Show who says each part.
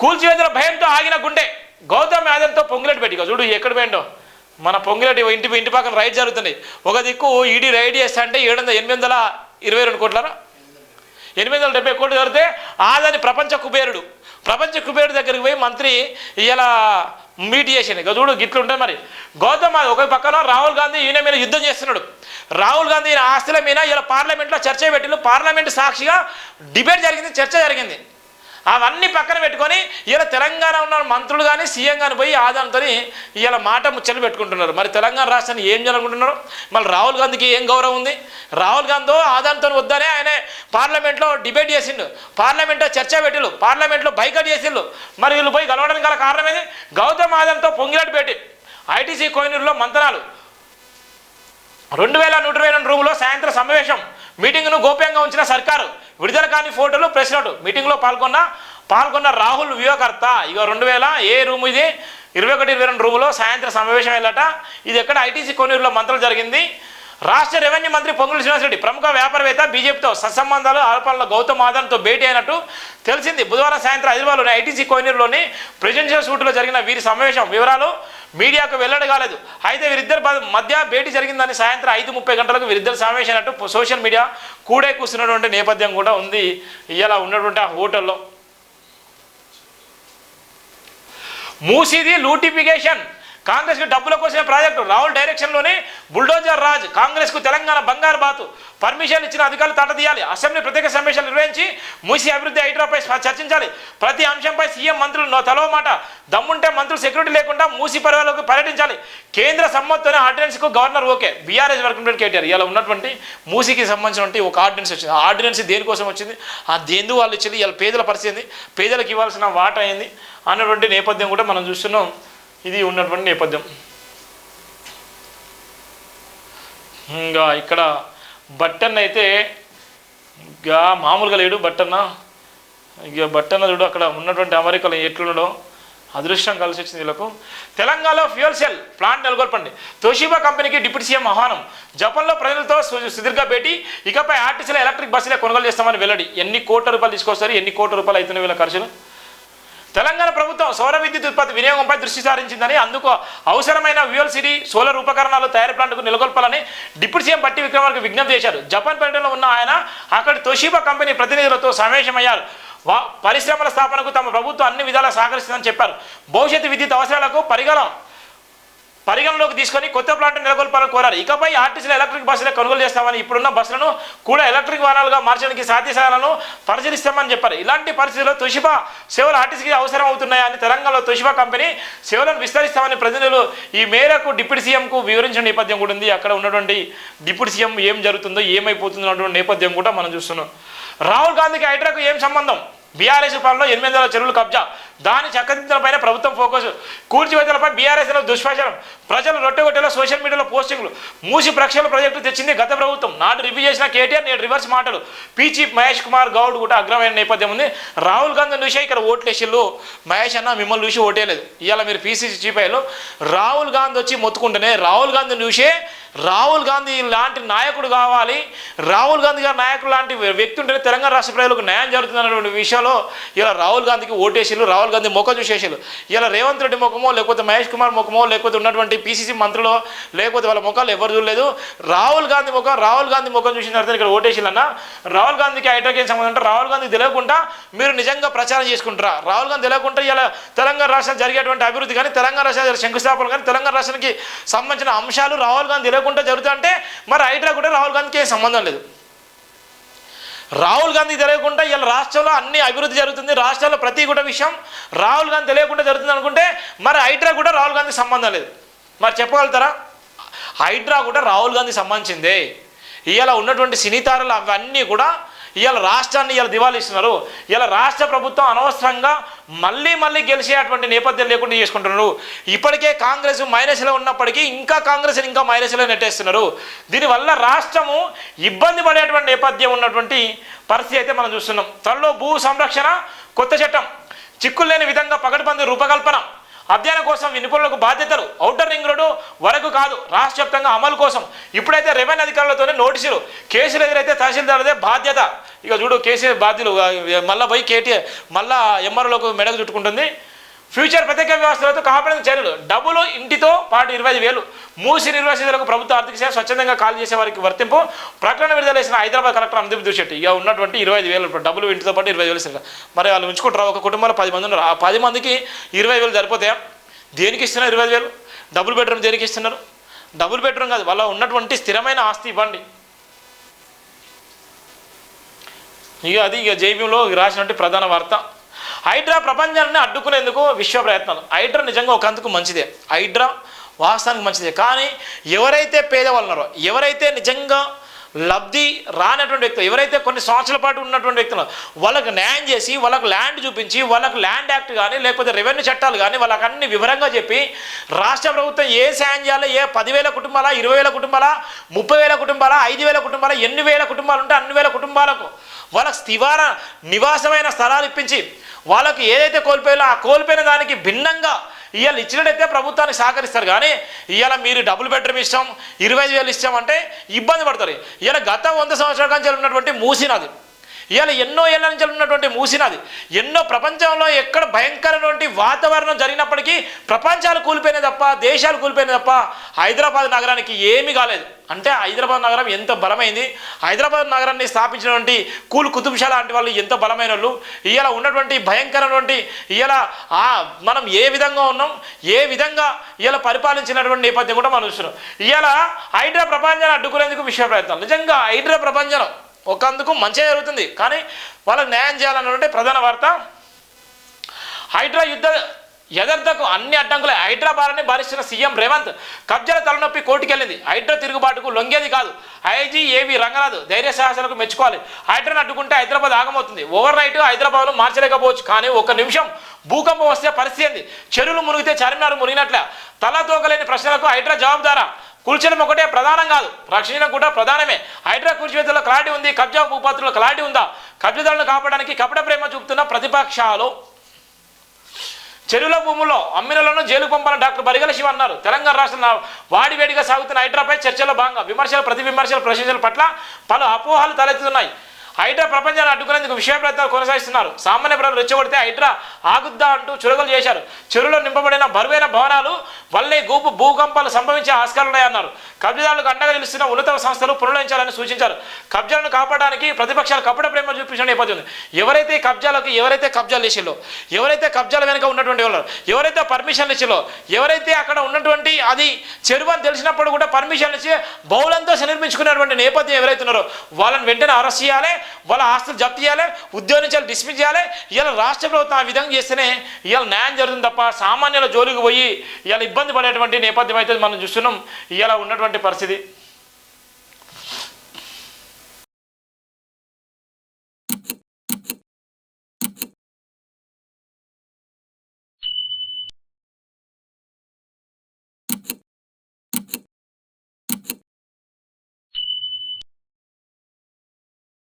Speaker 1: కూల్చివేతల భయంతో ఆగిన గుండె గౌతమ్ యాదవ్తో పొంగులేటి పెట్టుకో చూడు ఎక్కడ పోయిండో. మన పొంగులేటి ఇంటి ఇంటి పక్కన రైడ్ జరుగుతుంది ఒక దిక్కు ఈడీ రైడ్ చేస్తా అంటే ఏడు వందల ఎనిమిది వందల ఇరవై రెండు కోట్లరా? ఎనిమిది వందల డెబ్బై కోట్లు జరిగితే ఆదని ప్రపంచ కుబేరుడు. ప్రపంచ కుబేరుడు దగ్గరికి పోయి మంత్రి ఇలా మీట్ చేసింది ఇక చూడు గిట్లు ఉంటాయి మరి. గౌతమ్ ఒక పక్కన రాహుల్ గాంధీ ఈయన మీద యుద్ధం చేస్తున్నాడు. రాహుల్ గాంధీ ఈయన ఆస్తుల మీద ఇలా పార్లమెంట్లో చర్చ పెట్టిన పార్లమెంట్ సాక్షిగా డిబేట్ జరిగింది చర్చ జరిగింది. అవన్నీ పక్కన పెట్టుకొని ఇలా తెలంగాణ ఉన్న మంత్రులు కానీ సీఎం కానీ పోయి ఆదాంతో ఇలా మాట ముచ్చట్లు పెట్టుకుంటున్నారు. మరి తెలంగాణ రాష్ట్రాన్ని ఏం చేయాలనుకుంటున్నారు? మళ్ళీ రాహుల్ గాంధీకి ఏం గౌరవం ఉంది? రాహుల్ గాంధీ ఆదాంతో వద్దనే ఆయన పార్లమెంట్లో డిబేట్ చేసిండు. పార్లమెంట్లో చర్చ పెట్టిళ్ళు. పార్లమెంట్లో బైకట్ చేసిండు. మరి వీళ్ళు పోయి గలవడానికి గల కారణం ఏంది? గౌతమ్ ఆదంతో పొంగిలాటి పెట్టి ఐటీసీ కోయినూరులో మంతనాలు రెండు వేల నూట ఇరవై రెండు రూములో సాయంత్రం సమావేశం. మీటింగ్ను గోప్యంగా ఉంచిన సర్కారు విడుదల కాని ఫోటోలు ప్రెస్ నోటు మీటింగ్లో పాల్గొన్న పాల్గొన్న రాహుల్ వ్యూహకర్త ఇక రెండు వేల ఏ రూమ్ ఇది? ఇరవై ఒకటి ఇరవై రెండు రూములో సాయంత్రం సమావేశం వెళ్ళట ఇది ఎక్కడ? ఐటీసీ కొనూరులో మంత్రులు జరిగింది. రాష్ట్ర రెవెన్యూ మంత్రి పొంగులు శ్రీనివాసరెడ్డి ప్రముఖ వ్యాపారవేత్త బీజేపీతో సత్సంబంధాలు ఆరోపణల గౌతమ్ ఆదాన్తో భేటీ అయినట్టు తెలిసింది. బుధవారం సాయంత్రం హైదరాబాద్లోని ఐటీసీ కోయినూరులోని ప్రెసిడెన్షియల్ సూట్లో జరిగిన వీరి సమావేశం. వివరాలు మీడియాకు వెల్లడి కాలేదు. అయితే వీరిద్దరి మధ్య భేటీ జరిగిందని సాయంత్రం ఐదు ముప్పై గంటలకు వీరిద్దరు సమావేశం అయినట్టు సోషల్ మీడియా కూడే కూర్చున్నటువంటి నేపథ్యం కూడా ఉంది. ఇలా ఉన్నటువంటి ఆ హోటల్లో. మూసీది లూటిఫికేషన్. కాంగ్రెస్కి డబ్బుల కోసమే ప్రాజెక్టు రాహుల్ డైరెక్షన్లోనే బుల్డోజర్ రాజ్ కాంగ్రెస్కు తెలంగాణ బంగారు బాతు. పర్మిషన్ ఇచ్చిన అధికారులు తటదీయాలి అసెంబ్లీ ప్రత్యేక సమావేశాలు నిర్వహించి మూసి అభివృద్ధి హైడ్రాపై చర్చించాలి. ప్రతి అంశంపై సీఎం మంత్రులు నో- తలో మాట. దమ్ముంటే మంత్రులు సెక్యూరిటీ లేకుండా మూసీ పరివాలకు పర్యటించాలి. కేంద్ర సమ్మతితోనే ఆర్డినెన్స్కు governor okay. BRS working KTR. ఇలా ఉన్నటువంటి మూసీకి సంబంధించినటువంటి ఒక ఆర్డినెన్స్ వచ్చింది. ఆ ఆర్డినెన్స్ దేనికోసం వచ్చింది? ఆ దేందు వాళ్ళు ఇచ్చింది? ఇలా పేదల పరిస్థితి పేదలకు ఇవ్వాల్సిన వాట అయింది అన్నటువంటి నేపథ్యం కూడా మనం చూస్తున్నాం. ఇది ఉన్నటువంటి నేపథ్యం. ఇంకా ఇక్కడ బట్టన్ అయితే ఇక మామూలుగా లేడు బట్టన్న. ఇక బట్టన్న చూడు అక్కడ ఉన్నటువంటి అమెరికాలో ఎట్లుండడం అదృష్టం కలిసి వచ్చింది వీళ్ళకు. తెలంగాణలో ఫ్యూయల్ సెల్ ప్లాంట్ నెలకొల్పండి. తోషిబా కంపెనీకి డిప్యూటీ సీఎం ఆహ్వానం. జపాన్లో ప్రజలతో సుదీర్ఘ భేటీ. ఇకపై ఆర్టీసీలో ఎలక్ట్రిక్ బస్సులే కొనుగోలు చేస్తామని వెల్లడి. ఎన్ని కోట్ల రూపాయలు తీసుకొస్తారు ఎన్ని కోట్ల రూపాయలు అవుతున్నాయి వీళ్ళ ఖర్చులు? తెలంగాణ ప్రభుత్వం సౌర విద్యుత్ ఉత్పత్తి వినియోగంపై దృష్టి సారించిందని అందుకు అవసరమైన వ్యూయల్ సిటీ సోలార్ ఉపకరణాలు తయారీ ప్లాంట్కు నెలకొల్పాలని డిప్యూటీ సీఎం బట్టి విక్రమార్క విజ్ఞప్తి చేశారు. జపాన్ పర్యటనలో ఉన్న ఆయన అక్కడి తోషిబా కంపెనీ ప్రతినిధులతో సమావేశమయ్యారు. పరిశ్రమల స్థాపనకు తమ ప్రభుత్వం అన్ని విధాలా సహకరిస్తుందని చెప్పారు. భవిష్యత్తు విద్యుత్ అవసరాలకు పరిగణం పరిగణలోకి తీసుకొని కొత్త ప్లాంట్ నెలకొల్పాలని కోరారు. ఇకపై ఆర్టీసీలో ఎలక్ట్రిక్ బస్సులే కొనుగోలు చేస్తామని ఇప్పుడున్న బస్సులను కూడా ఎలక్ట్రిక్ వాహనాలుగా మార్చడానికి సాధ్యసాలను పరిశీలిస్తామని చెప్పారు. ఇలాంటి పరిస్థితుల్లో తొషిబా సేవలు ఆర్టీసీకి అవసరం అవుతున్నాయని తెలంగాణలో తొషిబా కంపెనీ సేవలను విస్తరిస్తామని ప్రతినిధులు ఈ మేరకు డిప్యూటీ సీఎంకు వివరించిన నేపథ్యం కూడా ఉంది. అక్కడ ఉన్నటువంటి డిప్యూటీ సీఎం ఏం జరుగుతుందో ఏమైపోతుందో అన్నటువంటి నేపథ్యం కూడా మనం చూస్తున్నాం. రాహుల్ గాంధీకి హైడ్రాకు ఏం సంబంధం? బీఆర్ఎస్ పాలనలో ఎనిమిది వందల చెరువులు కబ్జా. దాని చక్కదిద్దలపైన ప్రభుత్వం ఫోకస్. కూర్చివేతలపై బీఆర్ఎస్లో దుష్ప్రచారం ప్రజలు రొట్టెగొట్టెలో సోషల్ మీడియాలో పోస్టింగ్లు. మూసి ప్రక్షాళన ప్రాజెక్టు తెచ్చింది గత ప్రభుత్వం. నాడు రివ్యూ చేసిన కేటీఆర్ నేడు రివర్స్ మాటలు. పీ మహేష్ కుమార్ గౌడ్ కూడా అగ్రమైన నేపథ్యం ఉంది. రాహుల్ గాంధీ చూసే ఇక్కడ ఓట్లేసిళ్ళు. మహేష్ అన్న మిమ్మల్ని చూసి ఓటేయలేదు. ఇవాళ మీరు పీసీసీ చీఫ్ అయ్యారు. రాహుల్ గాంధీ వచ్చి మొత్తుకుంటేనే రాహుల్ గాంధీని చూసే రాహుల్ గాంధీ లాంటి నాయకుడు కావాలి. రాహుల్ గాంధీ గారి నాయకుడు లాంటి వ్యక్తి ఉంటేనే తెలంగాణ రాష్ట్ర ప్రజలకు న్యాయం జరుగుతుంది అనేటువంటి విషయంలో ఇలా రాహుల్ గాంధీకి ఓటేసిళ్ళు. రాహుల్ గాంధీ ముఖం చూసేసారు. ఇలా రేవంత్ రెడ్డి ముఖమో లేకపోతే మహేష్ కుమార్ ముఖమో లేకపోతే ఉన్నటువంటి పీసీసీ మంత్రులు లేకపోతే వాళ్ళ ముఖాలు ఎవరు చూడలేదు. రాహుల్ గాంధీ ముఖం రాహుల్ గాంధీ ముఖం చూసిన తర్వాత ఇక్కడ ఓటేసిల్లన్న రాహుల్ గాంధీకి హైడ్రోకేన్ సంబంధం అంటే రాహుల్ గాంధీ తెలియకుండా మీరు నిజంగా ప్రచారం చేసుకుంటారా? రాహుల్ గాంధీ తెలియకుండా ఇలా తెలంగాణ రాష్ట్రం జరిగేటువంటి అభివృద్ధి కానీ తెలంగాణ రాష్ట్ర శంకుస్థాపన కానీ తెలంగాణ రాష్ట్రానికి సంబంధించిన అంశాలు రాహుల్ గాంధీ తెలియకుండా జరుగుతుంటే మరి హైడ్రా కూడా రాహుల్ గాంధీకి ఏం సంబంధం లేదు. రాహుల్ గాంధీ తెలియకుండా ఇలా రాష్ట్రంలో అన్ని అభివృద్ధి జరుగుతుంది. రాష్ట్రంలో ప్రతి కూడా విషయం రాహుల్ గాంధీ తెలియకుండా జరుగుతుంది అనుకుంటే మరి హైడ్రా కూడా రాహుల్ గాంధీ సంబంధం లేదు. మరి చెప్పగలుగుతారా? హైడ్రా కూడా రాహుల్ గాంధీ సంబంధించిందే. ఇవాళ ఉన్నటువంటి సినీతారలు అవన్నీ కూడా ఇవాళ రాష్ట్రాన్ని ఇవాళ దివాళీ ఇస్తున్నారు ఇలా రాష్ట్ర ప్రభుత్వం అనవసరంగా మళ్ళీ మళ్ళీ గెలిచేటువంటి నేపథ్యం లేకుండా చేసుకుంటున్నారు. ఇప్పటికే కాంగ్రెస్ మైనస్లో ఉన్నప్పటికీ ఇంకా కాంగ్రెస్ ఇంకా మైనస్లో నెట్టేస్తున్నారు. దీనివల్ల రాష్ట్రము ఇబ్బంది పడేటువంటి నేపథ్యం ఉన్నటువంటి పరిస్థితి అయితే మనం చూస్తున్నాం. త్వరలో భూ సంరక్షణ కొత్త చట్టం. చిక్కులు లేని విధంగా పగటిబంది రూపకల్పన. అధ్యయనం కోసం నిపుణులకు బాధ్యతలు. ఔటర్ రింగ్ రోడ్డు వరకు కాదు రాష్ట్ర వ్యాప్తంగా అమలు కోసం. ఇప్పుడైతే రెవెన్యూ అధికారులతోనే నోటీసులు. కేసులు ఎదురైతే తహసీల్దార్దే బాధ్యత. ఇక చూడు కేసీఆర్ బాధ్యులు మళ్ళా పోయి కేటీఆర్ మళ్ళా ఎంఆర్ఓలకు మెడకు చుట్టుకుంటుంది. ఫ్యూచర్ ప్రత్యేక వ్యవస్థలతో కాపాడిన చర్యలు. డబ్బులు ఇంటితో పాటు ఇరవై ఐదు వేలు. మూసి నిర్వాసితులకు ప్రభుత్వ ఆర్థిక సేవ స్వచ్ఛందంగా కాల్ చేసే వారికి వర్తింపు. ప్రకటన విడుదల చేసిన హైదరాబాద్ కలెక్టర్ అందరి దుషెట్టి ఇక ఉన్నటువంటి ఇరవై ఐదు వేలు డబ్బులు ఇంటితో పాటు ఇరవై వేలు ఇస్తారు మరి వాళ్ళు ఉంచుకుంటారు? ఒక కుటుంబంలో పది మంది ఉన్నారు. ఆ పది మందికి ఇరవై వేలు సరిపోతే దేనికి ఇస్తున్నారు ఇరవై వేలు? డబుల్ బెడ్రూమ్ దేనికి ఇస్తున్నారు? డబుల్ బెడ్రూమ్ కాదు వాళ్ళ ఉన్నటువంటి స్థిరమైన ఆస్తి ఇవ్వండి. ఇక అది ఇక జేబీలో రాసినటువంటి ప్రధాన వార్త. హైడ్రా ప్రపంచాన్ని అడ్డుకునేందుకు విశ్వ ప్రయత్నాలు. హైడ్రా నిజంగా ఒక అందుకు మంచిదే. హైడ్రా వాస్తవానికి మంచిదే. కానీ ఎవరైతే పేదవాళ్ళు ఉన్నారో ఎవరైతే నిజంగా లబ్ధి రానటువంటి వ్యక్తులు ఎవరైతే కొన్ని సంవత్సరాల పాటు ఉన్నటువంటి వ్యక్తులు వాళ్ళకి న్యాయం చేసి వాళ్ళకు ల్యాండ్ చూపించి వాళ్ళకు ల్యాండ్ యాక్ట్ కానీ లేకపోతే రెవెన్యూ చట్టాలు కానీ వాళ్ళకి అన్ని వివరంగా చెప్పి రాష్ట్ర ప్రభుత్వం ఏ సాయం చేయాలో ఏ పదివేల కుటుంబాల ఇరవై వేల కుటుంబాల ముప్పై వేల కుటుంబాల ఐదు వేల కుటుంబాల ఎన్ని వేల కుటుంబాలు ఉంటే అన్ని వేల కుటుంబాలకు వాళ్ళకు స్థివార నివాసమైన స్థలాలు ఇప్పించి వాళ్ళకి ఏదైతే కోల్పోయాలో ఆ కోల్పోయిన దానికి భిన్నంగా ఇవాళ ఇచ్చినట్టయితే ప్రభుత్వానికి సహకరిస్తారు కానీ ఇవాళ మీరు డబుల్ బెడ్రూమ్ ఇష్టం ఇరవై ఐదు వేలు ఇష్టం అంటే ఇబ్బంది పడతారు. ఇవాళ గత వంద సంవత్సరాల నుంచి ఉన్నటువంటి మూసినది. ఇవాళ ఎన్నో ఏళ్ళ నుంచి ఉన్నటువంటి మూసినది. ఎన్నో ప్రపంచంలో ఎక్కడ భయంకరమైనటువంటి వాతావరణం జరిగినప్పటికీ ప్రపంచాలు కూలిపోయినాయి తప్ప దేశాలు కూలిపోయినాయి తప్ప హైదరాబాద్ నగరానికి ఏమీ కాలేదు. అంటే హైదరాబాద్ నగరం ఎంత బలమైంది? హైదరాబాద్ నగరాన్ని స్థాపించినటువంటి కూల్ కుతుబ్షా లాంటి వాళ్ళు ఎంత బలమైన వాళ్ళు ఇవాళ ఉన్నటువంటి భయంకరమైనటువంటి ఇవాళ మనం ఏ విధంగా ఉన్నాం? ఏ విధంగా ఇవాళ పరిపాలించినటువంటి నేపథ్యం కూడా మనం చూస్తున్నాం. ఇవాళ హైడ్రా ప్రపంచాన్ని అడ్డుకునేందుకు విశ్వ ప్రయత్నాలు నిజంగా హైడ్రా ప్రపంచం ఒకందుకు మంచిగా జరుగుతుంది. కానీ వాళ్ళకి న్యాయం చేయాలన్నటువంటి ప్రధాన వార్త హైడ్రా యుద్ధ యథార్థకు అన్ని అడ్డంకులే. హైదరాబాద్ని భరిస్తున్న సీఎం రేవంత్ కబ్జాల తలనొప్పి కోర్టుకెళ్ళింది. హైడ్రా తిరుగుబాటుకు లొంగేది కాదు. ఐజీ ఏవి రంగనాథ్ ధైర్య సాహసాలకు మెచ్చుకోవాలి. హైడ్రాను అడ్డుకుంటే హైదరాబాద్ ఆగమవుతుంది. ఓవర్ నైట్ హైదరాబాద్ను మార్చలేకపోవచ్చు. కానీ ఒక నిమిషం భూకంపం వస్తే పరిస్థితి ఏంది? చెరువులు మునిగితే చార్మినార్ మునిగినట్లే. తల తోకలేని ప్రశ్నలకు హైడ్రా జవాబుదారా? కూల్చడం ఒకటే ప్రధానం కాదు. రక్షణ కూడా ప్రధానమే. హైడ్రా కూల్చివేతలో క్లారిటీ ఉంది కబ్జా భూపాత్రలో క్లారిటీ ఉందా? కబ్జాదారులను కాపాడడానికి కపట ప్రేమ చూపుతున్న ప్రతిపక్షాలు. చెరువుల భూముల్లో అమ్మినలను జైలుకు పంపాలని డాక్టర్ బరిగల శివ అన్నారు. తెలంగాణ రాష్ట్రంలో వాడివేడిగా సాగుతున్న హైడ్రాపై చర్చలో భాగంగా విమర్శలు ప్రతి విమర్శలు ప్రశంసల పట్ల పలు అపోహలు తలెత్తుతున్నాయి. హైడ్రా ప్రపంచాన్ని అడ్డుకునేందుకు విషయ ప్రయత్నాలు కొనసాగిస్తున్నారు. సామాన్య ప్రజలు రెచ్చగొడితే హైడ్రా ఆగుద్దా అంటూ చురగలు చేశారు. చెరువులో నింపబడిన బరువైన భవనాలు వల్లే గూపు భూకంపాలు సంభవించే ఆస్కారాలున్నాయన్నారు కబ్జాదారులకు అండగా నిలుస్తున్న ఉన్నత సంస్థలు పునరుద్ధరించాలని సూచించారు. కబ్జాలను కాపాడడానికి ప్రతిపక్షాలు కపట ప్రేమ చూపించడం నేపథ్యం ఎవరైతే కబ్జాలకు ఎవరైతే కబ్జాలు చేసిలో ఎవరైతే కబ్జాల వెనుక ఉన్నటువంటి వాళ్ళు ఎవరైతే పర్మిషన్లు ఇచ్చిలో ఎవరైతే అక్కడ ఉన్నటువంటి అది చెరువు అని తెలిసినప్పుడు కూడా పర్మిషన్లు ఇచ్చి బౌలంతో నిర్మించుకున్నటువంటి నేపథ్యం ఎవరైతే ఉన్నారో వాళ్ళని వెంటనే అరెస్ట్ చేయాలి. వాళ్ళ ఆస్తులు జప్తు చేయాలి ఉద్యోగం నుంచి డిస్మిస్ చేయాలి. ఇలా రాష్ట్ర ప్రభుత్వం ఆ విధంగా చేస్తేనే ఇలా న్యాయం జరుగుతుంది తప్ప సామాన్యుల జోలికి పోయి ఇలా ఇబ్బంది పడేటువంటి నేపథ్యం అయితే మనం చూస్తున్నాం. ఇలా ఉన్నటువంటి పరిస్థితి.